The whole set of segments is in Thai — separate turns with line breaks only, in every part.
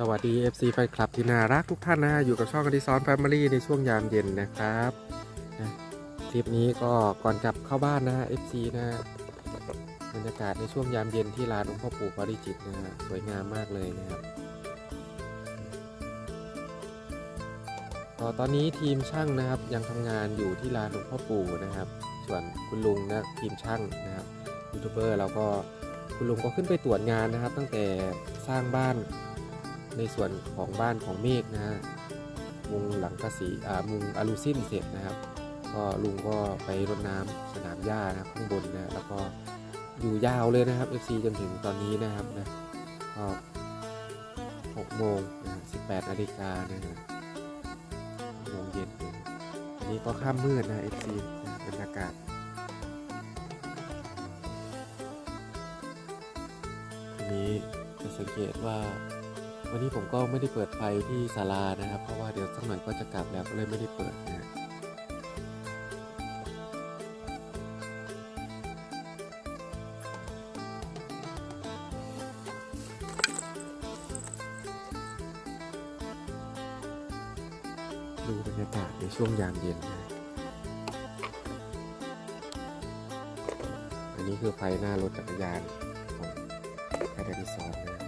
สวัสดี FC แฟนคลับที่น่ารักทุกท่านนะฮะอยู่กับช่องอดิซอนแฟมิลี่ในช่วงยามเย็นนะครับนะคลิปนี้ก็ก่อนกลับเข้าบ้านนะ FC นะฮะบรรยากาศในช่วงยามเย็นที่ลานองค์พ่อปู่ปาริจิตนะฮะสวยงามมากเลยนะครับก็ตอนนี้ทีมช่างนะครับยังทำงานอยู่ที่ลานองค์พ่อปู่นะครับ ส่วนคุณลุงนะทีมช่างนะครับยูทูบเบอร์เราก็คุณลุงก็ขึ้นไปตรวจงานนะครับ ตั้งแต่สร้างบ้าน ในส่วนของบ้านของเมฆนะฮะมุงหลังกระสีอ่ามุงอลูซินเสร็จนะครับ ก็ลุงก็ไปรดน้ำสนามหญ้านะข้างบนนะแล้วก็อยู่ยาวเลยนะครับ FC จนถึงตอนนี้นะครับนะก็6โมงนะฮะ18นาฬิกานะฮะโมงเย็นนะอันนี้ก็ค่ำมืดนะ FC นะบรรยากาศทีนี้จะสังเกตว่า วันนี้ผมก็ไม่ได้เปิดไฟที่ศาลานะครับ เพราะว่าเดี๋ยวสักหน่อยก็จะกลับแล้วก็เลยไม่ได้เปิดนะดูบรรยากาศในช่วงยามเย็นนะอันนี้คือไฟหน้ารถจักรยานของไทยรีสอร์ทนะ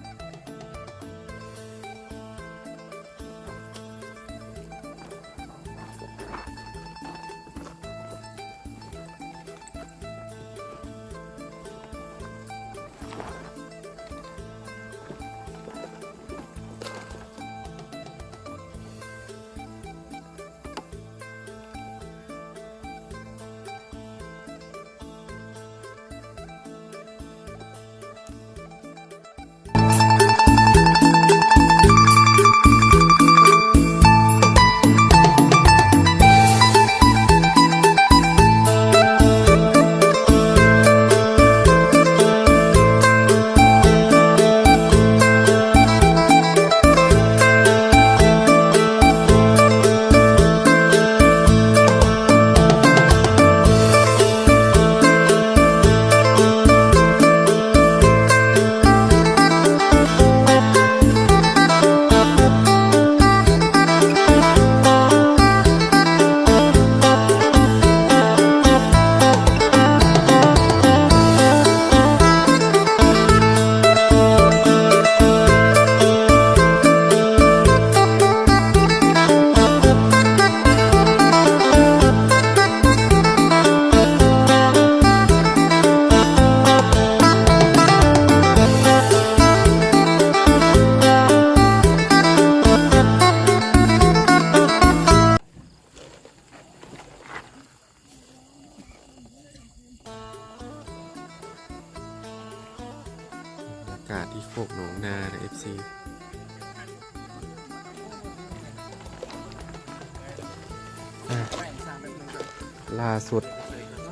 ล่าสุด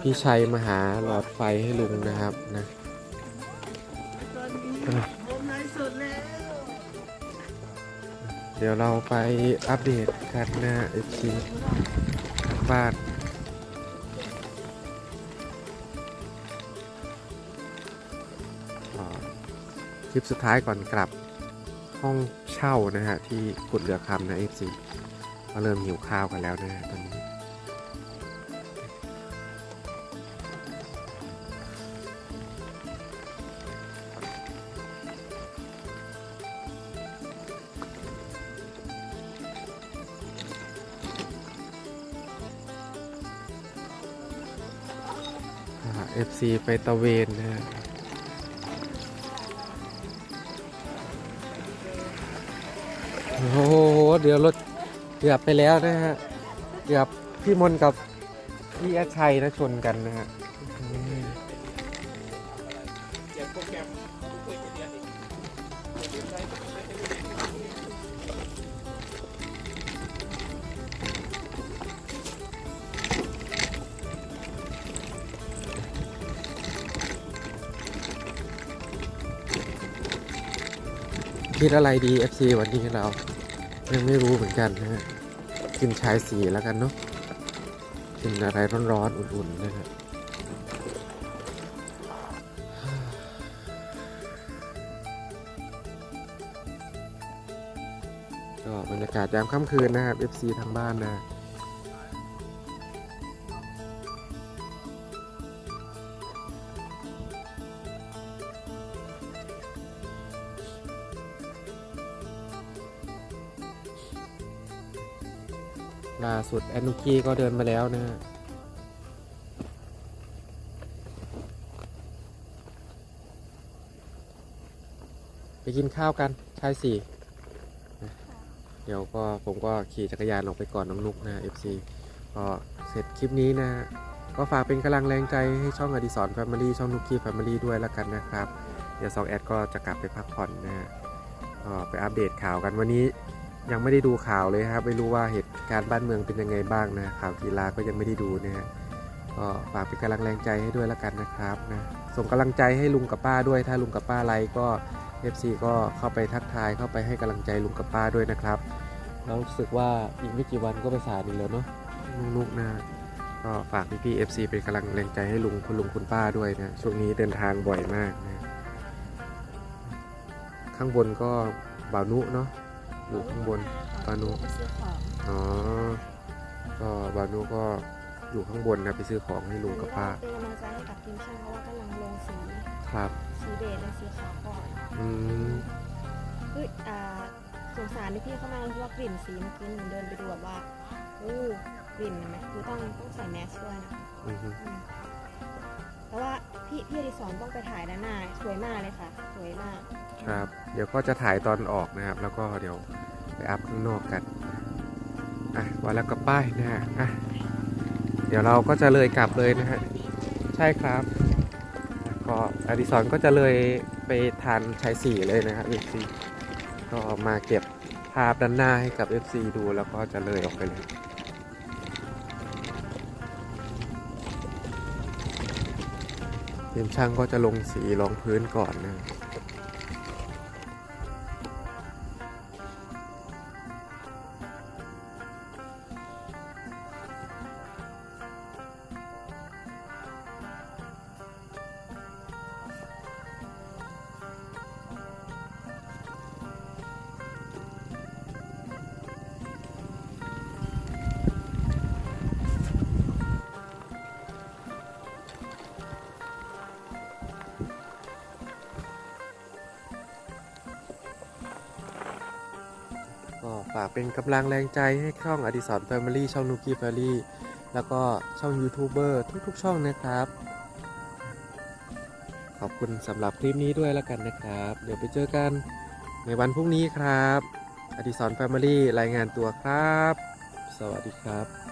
พี่ชัยมาหาหลอดไฟให้ลุงนะครับนะเดี๋ยวเราไปอัปเดตกันนะ FC ทางบ้านคลิปสุดท้ายก่อนกลับห้องเช่านะฮะที่กุดเรือคำนะ FC ก็เริ่มหิวข้าวกันแล้วนะตอนนี้เอฟซีไปตะเวนนะโอ้โห เดี๋ยวรถ เกือบไปแล้วนะฮะ เกือบพี่มนกับพี่อาชัยนะชนกันนะฮะ
คิ
ดอะไรดี FC วันนี้เรา ยังไม่รู้เหมือนกันนะฮะกินชายสีแล้วกันเนาะกินอะไรร้อนๆอุ่นๆนะฮะก็บรรยากาศยามค่ำคืนนะครับ FC ทางบ้านนะ ล่าสุดแอนนุกี้ก็เดินมาแล้วนะฮะไปกินข้าวกันชายสี่เดี๋ยวก็ผมก็ขี่จักรยานออกไปก่อนน้องนุกนะ FC ก็เสร็จคลิปนี้นะ ก็ฝากเป็นกำลังแรงใจให้ช่องอดิสรแฟมิลี่ช่องนุกกี้แฟมิลี่ด้วยแล้วกันนะครับ เดี๋ยวสองแอดก็จะกลับไปพักผ่อนนะฮะก็ไปอัปเดตข่าวกันวันนี้ ยังไม่ได้ดูข่าวเลยครับ ไม่รู้ว่าเหตุการณ์บ้านเมืองเป็นยังไงบ้างนะ ข่าวกีฬาก็ยังไม่ได้ดูนะฮะก็ฝากเป็นกำลังแรงใจให้ด้วยแล้วกันนะครับนะส่งกำลังใจให้ลุงกับป้าด้วย ถ้าลุงกับป้าอะไรก็ FC ก็เข้าไปทักทายเข้าไปให้กำลังใจลุงกับป้าด้วยนะครับแล้วรู้สึกว่าอีกไม่กี่วันก็ไปศาลอีกแล้วเนาะลุงนุกนะก็ฝากพี่ๆ FC เป็นกำลังแรงใจให้ลุงคุณลุงคุณป้าด้วยนะช่วงนี้เดินทางบ่อยมากนะข้างบนก็บ่าวนุเนาะ อยู่ข้างบนปานุ
ไปซื้อของ
อ๋อ ก็บ่าวนุก็อยู่ข้างบนนะไปซื้อของให้ลุงกับป้า
เป็นกำลังใจให้กับทีมช่างเพราะว่ากำลังลงสี
ครับ
สีเบจและสีขาวก่อน
อืม
เฮ้ยอ่าสงสารที่พี่เขามากเลยเพราะว่ากลิ่นสีเมื่อกี้หนูเดินไปดูแบบว่าอู้กลิ่นเห็นไหมคือต้องต้องใส่แมสด้วยนะคะ
อืม
อืมแต่ว่าพี่พี่อดิศรต้องไปถ่ายด้านหน้าสวยมากเลยค่ะ สวยมาก
ครับ เดี๋ยวก็จะถ่ายตอนออกนะครับ แล้วก็เดี๋ยวไปอัพข้างนอกกันอะว่าแล้วก็ป้ายนะฮะอะเดี๋ยวเราก็จะเลยกลับเลยนะฮะใช่ครับก็อดิสรก็จะเลยไปทานชายสี่เลยนะครับ FC ก็มาเก็บภาพด้านหน้าให้กับ FC ดูแล้วก็จะเลยออกไปเลยทีมช่างก็จะลงสีรองพื้นก่อนนะ ก็ฝากเป็นกำลังแรงใจให้ช่องอดิสรแฟมิลี่ช่องนุกี้แฟมิลี่แล้วก็ช่องยูทูบเบอร์ทุกๆ ช่องนะครับ ขอบคุณสำหรับคลิปนี้ด้วยแล้วกันนะครับ เดี๋ยวไปเจอกันในวันพรุ่งนี้ครับ อดิสรแฟมิลี่รายงานตัวครับ สวัสดีครับ